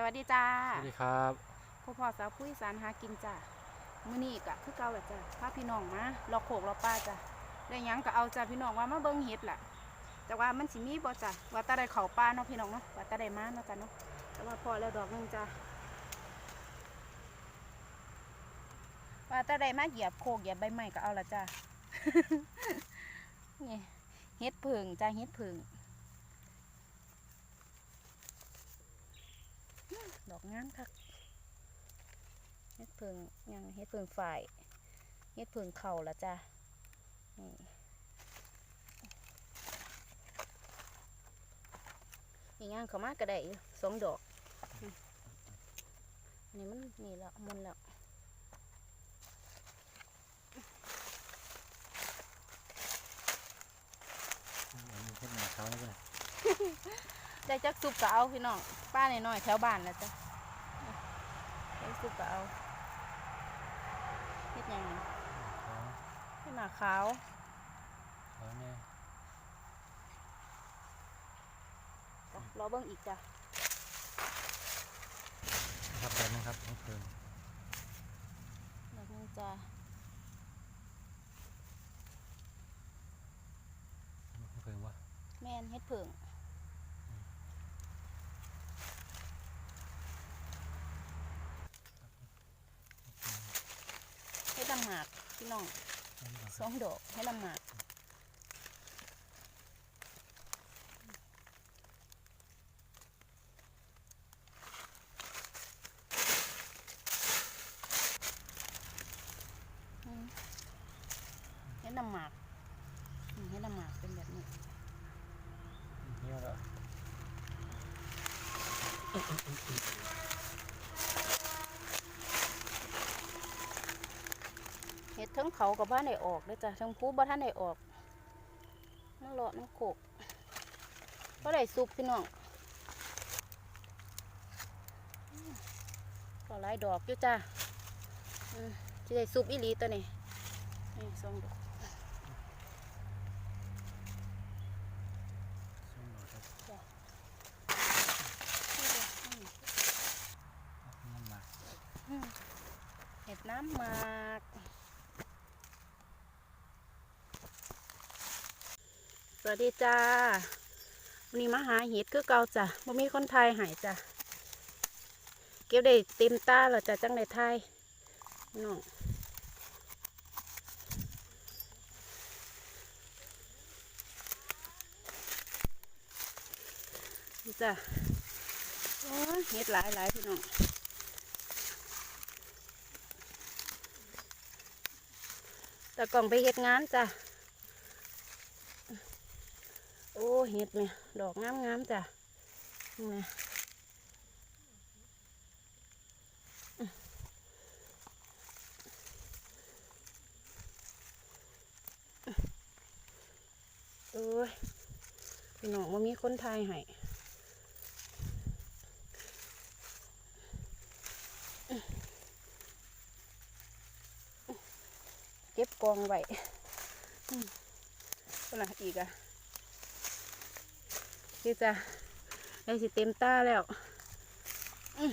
สวัสดีจ้า สวัสดีครับพ่อพ่อสาวผู้อีสานหากินจ้ามื้อนี้กะคือเก่าแหละจ้าพาพี่น้องมาลอกโขกลอกป้าจ้าได้หยังก็เอาจ้าพี่น้องว่ามาเบิ่งเฮ็ดล่ะ แต่ว่ามันสิมีบ่จ้าว่าแตาได้เข้าป่าเนาะพี่น้องเนาะว่าแตาได้มาเนาะจ้าเนาะแต่ว่าพอแล้วดอกหนึงจ้าว่าแตาได้มาเหยียบโคกเหยียบใบไม้ก็เอาละจ้านี่เฮ็ดผึ่งจ้าเฮ็ดผึ่งอื้อ ดอกงามคักเฮ็ดเพิงยังเฮ็ดเพิงฝ่ายเฮ็ดเพิงเข่าละจ้ะนี่อีกอย่างเขามากระไดอยู่สองดอกอืมอันนี้มันนี่แล้วมุนแล้วอันนี้เฮ็ดหนาเขานี่เลยได้จักซุปก็เอาพี่น้อง ป้าหน่อยๆแถวบ้านแล้วจ้ะได้ซุปก็เอาเฮ็ดหยังนี่เขาเฮ็ดหน้าขาวเขาเนี่ยจ้ะรอเบิ่งอีกจ้ะครับแบบนี้ครับทั้งคืนดอกหนึงจ้ะทั้งคืนวะแม่นเฮ็ดเพิง ให้ลำหมากพี่น้องสองดอกให้ลำหมากอืมให้ลำหมากอืมให้ลำหมากเป็นแบบนี้นี่ก็เห็ด ทั้งเขากับบ้านไหนออกเลยจ้ะทั้งผู้บ้านท่านไหนออกมันเลาะน้ำโขกก็ได้ซุปพี่น้องก็หลายดอกอยู่จ้ะอืมจะได้ซุปอีหลีตัวนี้นี่สองดอกส้มหน่อยครับนี่ดอกอืมน้ำหมักเห็ดน้ำหมาก วัสดีจ้าวันนี้มาหาเห็ดคือเก่าจ้ะบ่มีคนไทยหายจ้ะเก็บได้เต็มตาแล้วจ้ะจังได้ไทยน้องนี่จ้ะโอ้เห็ดหลายหลายพี่น้องแต่กล่องไปเฮ็ดงานจ้ะ โอ้เห็ดเนี่ยดอกงามงามๆจ้ะนี่โอ้ยพี่น้องว่ามีคนไทยให้เก็บกองไว้อืมก็ละอีกอะ ที่จะไอ้สิเต็มตาแล้วอืม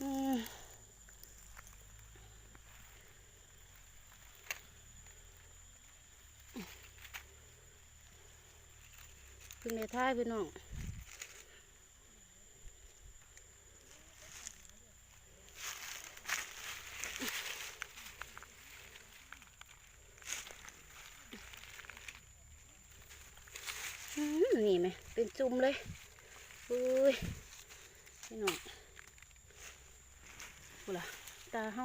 อืมเพิ่งในท้ายพี่น้อง อืมนี่ไหมเป็น จุ่มเลยอุ้ยพี่น้องกูล่ะตาเฮา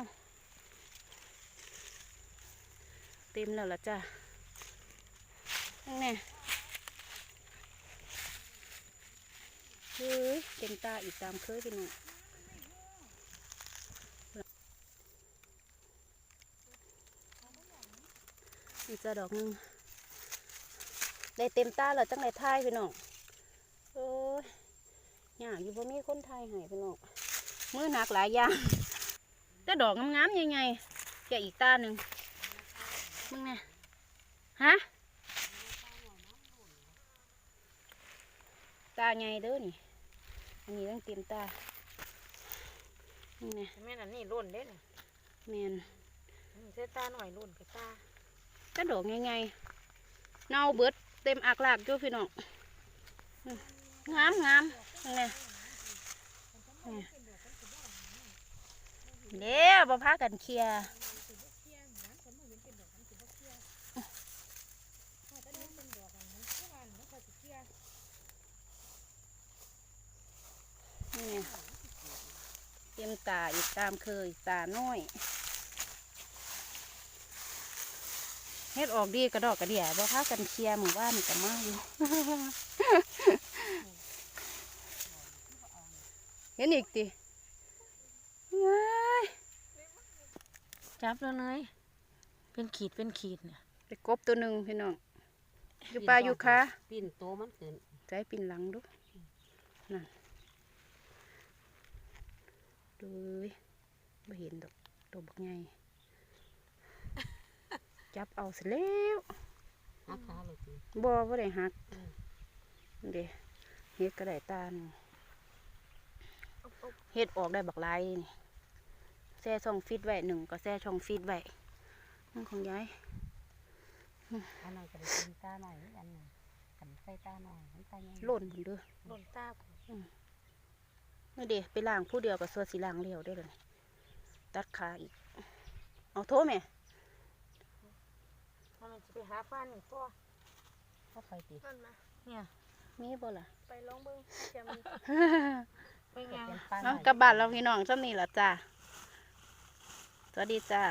เต็มแล้วล่ะจ้ะนั่นแน่เฮ้ยเต็มตาอีกตามเคยพี่น้องนี่จะดอกนึงได้เต็มตาแล้วจังได้ทายพี่น้อง ยากอยู่บ่มีคนทายให้พี่น้องมือหนักหลายอย่างแต่ดอกงามๆใหญ่ๆแกอีกตาหนึ่งมึงเนี่ยฮะตาใหญ่เด้อนี่อันนี้ต้องเตรียมตานี่ไงแม่นอันนี้รุ่นเด้น่ะแมนอันนี่เส้ตาหน่อยรุ่นกับตากระโดดง่ายๆเน่าเบิดเต็มอากลากอยู่พี่น้องอืมงามงาม นี่ไงนี่เดี๋ยวบ่พากันเคลียร์เตรียมตาอีกตามเคยตาน้อยเฮ็ดออกดีกระดอกกระเดี่ยบ่พากันเคลียร์หมู่บ้านกันมาอยู่ เห็นอีกติว้ายจับแล้วเนยเป็นขีดเป็นขีดเนี่ยไปกบตัวหนึ่งพี่น้องอยู่ปลาอยู่คะปิ่นโตมันขึ้นใจปิ่นหลังดูนั่นดูยไม่เห็นดอกตัวบักใหญ่จับเอาเสร็จแล้วหักขาเลยสิบ่บ่ได้หักเด้เฮ็ดก็ได้ตาหนง เฮ็ดออกได้บักหลายนี่แซ่ช่องฟิตไว้หนึ่งก็แซ่ช่องฟิตไว้นั่นของยายอันนั้นก็ได้กินตาหน่อยเหมือนกันน่ะกันใส่ตาหน่อยมันตาใหญ่หล่นพุ่นเด้อรุ่นตานี่เด้ไปล้างผู้เดียวก็สวดสิล้างเลี้ยวได้อเลยตัดขาอีกเอาโทษแม่ถ้ามันจะไปหาฟ้าหนึ่งตัวก็ไปตินั่นมาเนี่ยมีบ่ล่ะไปลองเบิ้งเทียม เนไปงานปลาหเอาน่อยกลับบ้านเราพี่น้องซ้ำนี่ล่ะจ้าสวัสดีจ้า